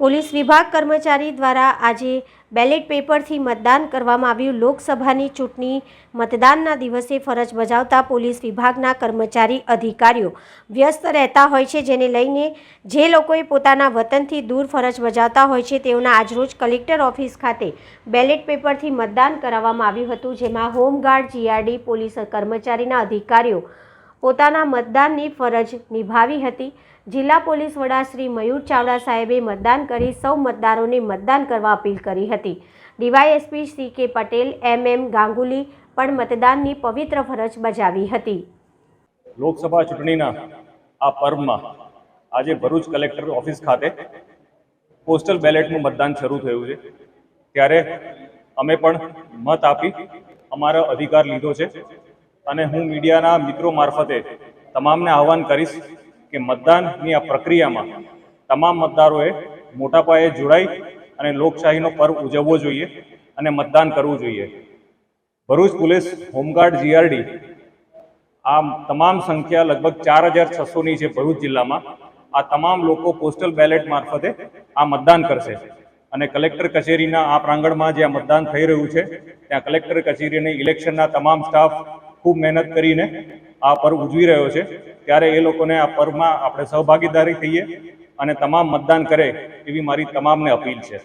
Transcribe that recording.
Police વિભાગ કર્મચારી દ્વારા આજે બેલેટ પેપરથી મતદાન કરવામાં આવ્યું. લોકસભાની ચૂંટણી મતદાનના દિવસે ફરજ બજાવતા પોલીસ વિભાગના કર્મચારી અધિકારીઓ વ્યસ્ત રહેતા હોય છે, જેને લઈને જે લોકોએ પોતાના વતનથી દૂર ફરજ બજાવતા હોય છે, તેઓના આજરોજ કલેક્ટર ઓફિસ ખાતે બેલેટ પેપરથી મતદાન કરાવવામાં આવ્યું હતું, જેમાં હોમગાર્ડ, જીઆરડી, પોલીસ કર્મચારીના અધિકારીઓ પોતાના મતદાનની ફરજ નિભાવી હતી. જિલ્લા પોલીસ વડા શ્રી મયુર ચાવડા સાહેબે મતદાન કરી સૌ મતદારોને મતદાન કરવા અપીલ કરી હતી. ડીવાયએસપી સી કે પટેલ, એમ એમ ગાંગુલી પણ મતદાનની પવિત્ર ફરજ બજાવી હતી. લોકસભા ચૂંટણીના આ પર્વમાં આજે ભરૂચ કલેક્ટર ઓફિસ ખાતે પોસ્ટલ બેલેટનું મતદાન શરૂ થયું છે. ત્યારે અમે પણ મત આપી અમારો અધિકાર લીધો છે. અને હું મીડિયાના મિત્રો મારફતે તમામને આહવાન કરીશ કે મતદાનની આ પ્રક્રિયામાં તમામ મતદારોએ મોટા પાયે જોડાઈ અને લોકશાહીનો પર્વ ઉજવવો જોઈએ અને મતદાન કરવું જોઈએ. ભરૂચ પોલીસ હોમગાર્ડ જીઆરડી આ તમામ સંખ્યા લગભગ ચાર હજાર છસોની છે ભરૂચ જિલ્લામાં. આ તમામ લોકો પોસ્ટલ બેલેટ મારફતે આ મતદાન કરશે. અને કલેક્ટર કચેરીના આ પ્રાંગણમાં જે આ મતદાન થઈ રહ્યું છે, ત્યાં કલેક્ટર કચેરીની ઇલેક્શનના તમામ સ્ટાફ ખૂબ મહેનત કરીને આ પર્વ ઉજવી રહ્યો છે. ત્યારે એ લોકોને આ પર્વમાં આપણે સહભાગીદારી થઈએ અને તમામ મતદાન કરે એવી મારી તમામને અપીલ છે.